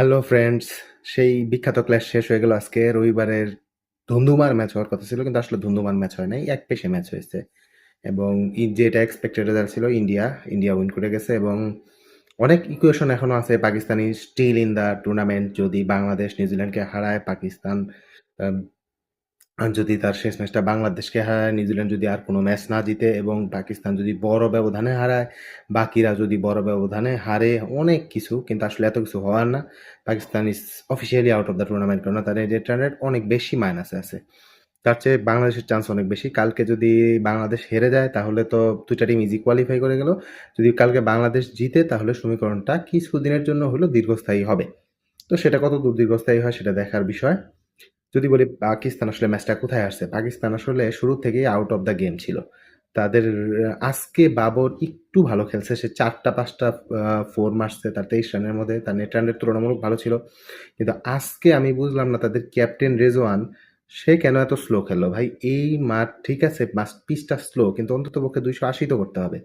Hello friends সেই বিখ্যাত class শেষ হয়ে গেল আজকে। রবিবারের ধুন্ধুমার ম্যাচ হওয়ার কথা ছিল, কিন্তু আসলে ধুন্ধুমার ম্যাচ হয় নাই। এক পেশে ম্যাচ হয়েছে। এবং যেটা এক্সপেক্টেড ছিল, ইন্ডিয়া। ইন্ডিয়া উইন করে গেছে এবং অনেক ইকুয়েশন এখনও আছে। Pakistani still in the tournament যদি বাংলাদেশ, নিউজিল্যান্ডকে হারায়, পাকিস্তান যদি তার শেষ ম্যাচটা বাংলাদেশকে হারায়, নিউজিল্যান্ড যদি আর কোনো ম্যাচ না জিতে এবং পাকিস্তান যদি বড় ব্যবধানে হারায়, বাকিরা যদি বড় ব্যবধানে হারে, অনেক কিছু, কিন্তু আসলে এত কিছু হওয়ার না। Pakistan is officially out of the tournament কারণ তাদের রেড রান রেট অনেক বেশি মাইনাসে আছে। তার চেয়ে বাংলাদেশের চান্স অনেক বেশি। কালকে যদি বাংলাদেশ হেরে যায়, তাহলে তো দুইটা টিম ইজি কোয়ালিফাই করে গেল। যদি কালকে বাংলাদেশ জিতে, তাহলে সমীকরণটা কিছুদিনের জন্য হলো দীর্ঘস্থায়ী হবে। তো সেটা কত দূর দীর্ঘস্থায়ী হয়, সেটা দেখার বিষয়। যদি বলি পাকিস্তান আসলে ম্যাচটা কোথায় আসছে? পাকিস্তান আসলে শুরু থেকেই আউট অফ দ্য গেম ছিল। তাদের আজকে বাবর একটু ভালো খেলছে। সে চারটা, পাঁচটা ফোর মারছে তার তেইশ রানের মধ্যে। তার নেট রানের তুলনামূলক ভালো ছিল। কিন্তু আজকে আমি বুঝলাম না তাদের ক্যাপ্টেন রেজওয়ান, সে কেন এত স্লো খেললো? ভাই, এই মাঠ ঠিক আছে পিচটা স্লো কিন্তু অন্তত পক্ষে দুইশো আশি তো করতে হবে।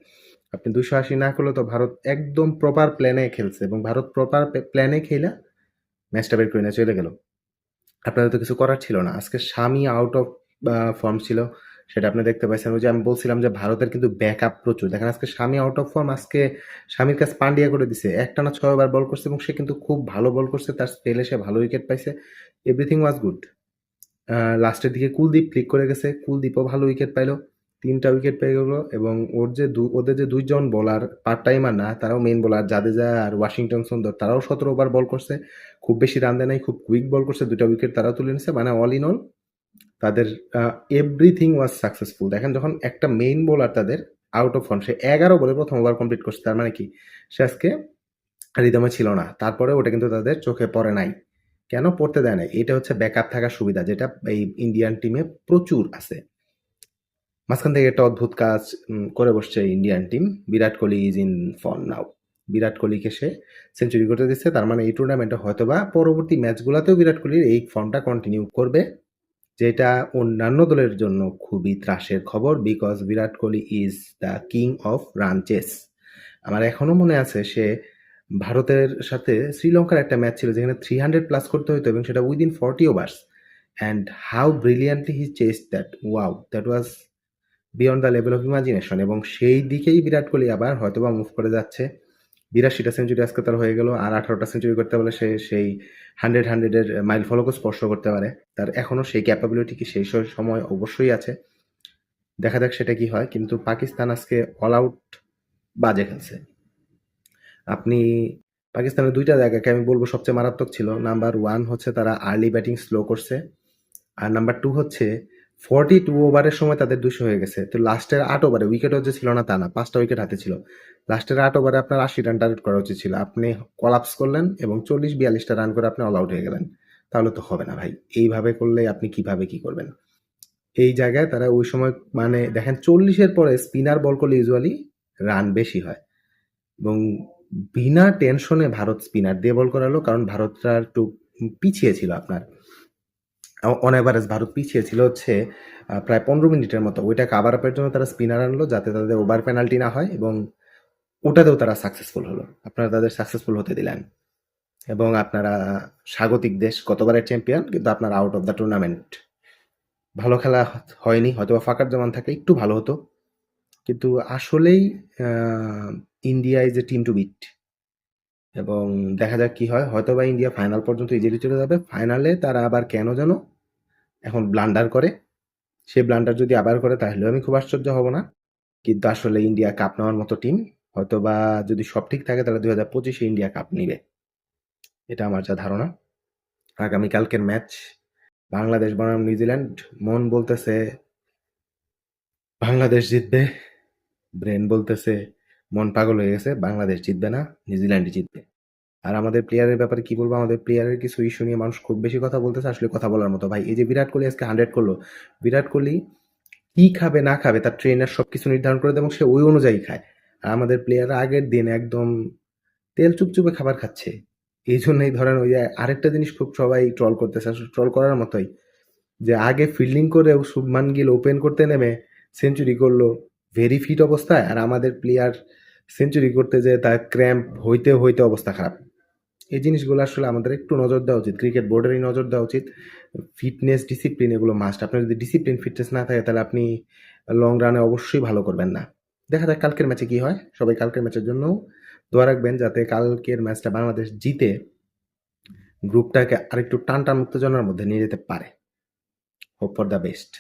আপনি দুইশো আশি না করলে তো ভারত একদম প্রপার প্ল্যানে খেলছে এবং ভারত প্রপার প্ল্যানে খেলা ম্যাচটা বের করে নিয়ে চলে গেল। আপনাদের তো কিছু করার ছিল না। আজকে স্বামী আউট অফ ফর্ম ছিল, সেটা আপনি দেখতে পাইছেন। ওই যে আমি বলছিলাম যে ভারতের কিন্তু ব্যাক আপ প্রচুর। দেখেন আজকে স্বামী আউট অফ ফর্ম আজকে স্বামীর কাছে পান্ডিয়া করে দিছে। একটা না ছয়বার বল করছে এবং সে কিন্তু খুব ভালো বল করছে। তার স্পেলে সে ভালো উইকেট পাইছে। এভরিথিং ওয়াজ গুড লাস্টের দিকে কুলদীপ ক্লিক করে গেছে। কুলদীপও ভালো উইকেট পাইলো। তিনটা উইকেট পেয়ে গেলো এবং ওর যে দু, ওদের যে দুইজন বোলার পার্ট টাইমার না, তারাও মেইন বোলার জাদেজা আর ওয়াশিংটন সুন্দর, তারাও সতেরো ওভার বল করছে। খুব বেশি রান দেয় নাই, খুব কুইক বল করছে দুটা উইকেট তারাও তুলে নিছে। মানে অল ইন অল তাদের এভরিথিং ওয়াজ সাকসেসফুল দেখেন যখন একটা মেইন বোলার তাদের আউট অফ ফর্ম সে এগারো বলে প্রথম ওভার কমপ্লিট করছে, তার মানে কি? সে আজকে রিদমে ছিল না। তারপরে ওটা কিন্তু তাদের চোখে পড়ে নাই। কেন? পড়তে দেয় নাই। এটা হচ্ছে ব্যাকআপ থাকার সুবিধা, যেটা এই ইন্ডিয়ান টিমে প্রচুর আছে। মাঝখান থেকে একটা অদ্ভুত কাজ করে বসছে Indian team Virat Kohli is in form now Virat কোহলিকে সে সেঞ্চুরি করতে দিচ্ছে। তার মানে এই টুর্নামেন্টে হয়তোবা পরবর্তী ম্যাচগুলোতেও বিরাট কোহলির এই ফর্মটা কন্টিনিউ করবে, যেটা অন্যান্য দলের জন্য খুবই ত্রাসের খবর because Virat Kohli is the king of run chase আমার এখনও মনে আছে সে ভারতের সাথে শ্রীলঙ্কার একটা ম্যাচ ছিল যেখানে থ্রি হান্ড্রেড প্লাস করতে হতো এবং সেটা within forty overs and how brilliantly he chase that wow that was beyond the level of imagination এবং সেই দিকেই বিরাট কোহলি আবার হয়তোবা মুভ করে যাচ্ছে। বিরাশিটা সেঞ্চুরি আজকে তার হয়ে গেল, আর আঠারোটা সেঞ্চুরি করতে পারলে সে সেই হান্ড্রেড হান্ড্রেডের মাইল ফলকও স্পর্শ করতে পারে। তার এখনও সেই ক্যাপাবিলিটি কি সেই সময় অবশ্যই আছে। দেখা যাক সেটা কি হয়, কিন্তু পাকিস্তান আজকে অল আউট বাজে খেলছে। আপনি পাকিস্তানের দুইটা জায়গাকে আমি বলব সবচেয়ে মারাত্মক ছিল। নাম্বার ওয়ান হচ্ছে তারা আর্লি ব্যাটিং স্লো করছে, আর নাম্বার টু হচ্ছে ফর্টি টু ওভারের সময় তাদের দুশো হয়ে গেছে। তো লাস্টের আট ওভারে উইকেটও যে ছিল না তা না, পাঁচটা উইকেট হাতে ছিল। লাস্টের আট ওভারে আপনার আশি রান টার্গেট করা উচিত ছিল। আপনি কলাপস করলেন এবং চল্লিশ বিয়াল্লিশটা রান করে আপনি অল আউট হয়ে গেলেন। তাহলে তো হবে না ভাই। এইভাবে করলে আপনি কীভাবে কি করবেন? এই জায়গায় তারা ওই সময় মানে দেখেন চল্লিশের পরে স্পিনার বল করলে ইউজুয়ালি রান বেশি হয়। এবং বিনা টেনশনে ভারত স্পিনার দিয়ে বল করালো, কারণ ভারতটা একটু পিছিয়ে ছিল আপনার। অন অ্যাভারেজ ভারত পিছিয়ে ছিল হচ্ছে প্রায় পনেরো মিনিটের মতো। ওইটা কাভার আপের জন্য তারা স্পিনার আনলো যাতে তাদের ওভার পেনাল্টি না হয় এবং ওটাতেও তারা সাকসেসফুল হলো। আপনারা তাদের সাকসেসফুল হতে দিলেন। এবং আপনারা স্বাগতিক দেশ গতবারের চ্যাম্পিয়ন কিন্তু আপনারা আউট অফ দ্য টুর্নামেন্ট ভালো খেলা হয়নি হয়তো ফাঁকার জমান থাকলে একটু ভালো হতো। কিন্তু আসলেই India is a team to beat এবং দেখা যাক কি হয়। হয়তো বা ইন্ডিয়া ফাইনাল পর্যন্ত ইজিলি চলে যাবে। ফাইনালে তারা আবার কেন যেন এখন ব্লান্ডার করে। সে ব্লান্ডার যদি আবার করে, তাহলেও আমি খুব আশ্চর্য হব না। কিন্তু আসলে ইন্ডিয়া কাপ নেওয়ার মতো টিম হয়তো বা যদি সব ঠিক থাকে, তাহলে দুই হাজার পঁচিশে ইন্ডিয়া কাপ নিবে। এটা আমার যা ধারণা। আগামীকালকের ম্যাচ বাংলাদেশ বনাম নিউজিল্যান্ড। মন বলতেছে, বাংলাদেশ জিতবে। ব্রেন বলতেছে মন পাগল হয়ে গেছে, বাংলাদেশ জিতবে না, নিউজিল্যান্ডই জিতবে। আর আমাদের প্লেয়ারের ব্যাপারে কি বলব? আমাদের প্লেয়ারের কিছু ইস্যু নিয়ে মানুষ খুব বেশি কথা বলতেছে, আসলে কথা বলার মতো। ভাই, এই যে বিরাট কোহলি আজকে হান্ড্রেড করল, বিরাট কোহলি কি খাবে, না খাবে, তার ট্রেনার সব কিছু নির্ধারণ করে দেয় এবং সে ওই অনুযায়ী খায়। আর আমাদের প্লেয়াররা আগের দিন একদম তেল চুপচুপে খাবার খাচ্ছে। এই জন্যই ধরেন ওই যে আরেকটা জিনিস খুব সবাই ট্রল করতেছে, আসলে ট্রল করার মতোই। যে আগে ফিল্ডিং করেও শুভমান গিল ওপেন করতে নেমে সেঞ্চুরি করল ভেরি ফিট অবস্থায় আর আমাদের প্লেয়ার সেঞ্চুরি করতে যে তার ক্র্যাম্প হইতে হইতে অবস্থা খারাপ। এই জিনিসগুলো আসলে আমাদের একটু নজর দেওয়া উচিত ক্রিকেট বোর্ডেরই নজর দেওয়া উচিত। ফিটনেস ডিসিপ্লিন এগুলো মাস্ট আপনার যদি ডিসিপ্লিন ফিটনেস না থাকে, তাহলে আপনি লং রানে অবশ্যই ভালো করবেন না। দেখা যাক কালকের ম্যাচে কি হয়। সবাই কালকের ম্যাচের জন্য দোয়া রাখবেন যাতে কালকের ম্যাচটা বাংলাদেশ জিতে গ্রুপটাকে আরেকটু টান টান উত্তেজনার মধ্যে নিয়ে যেতে পারে। Hope for the best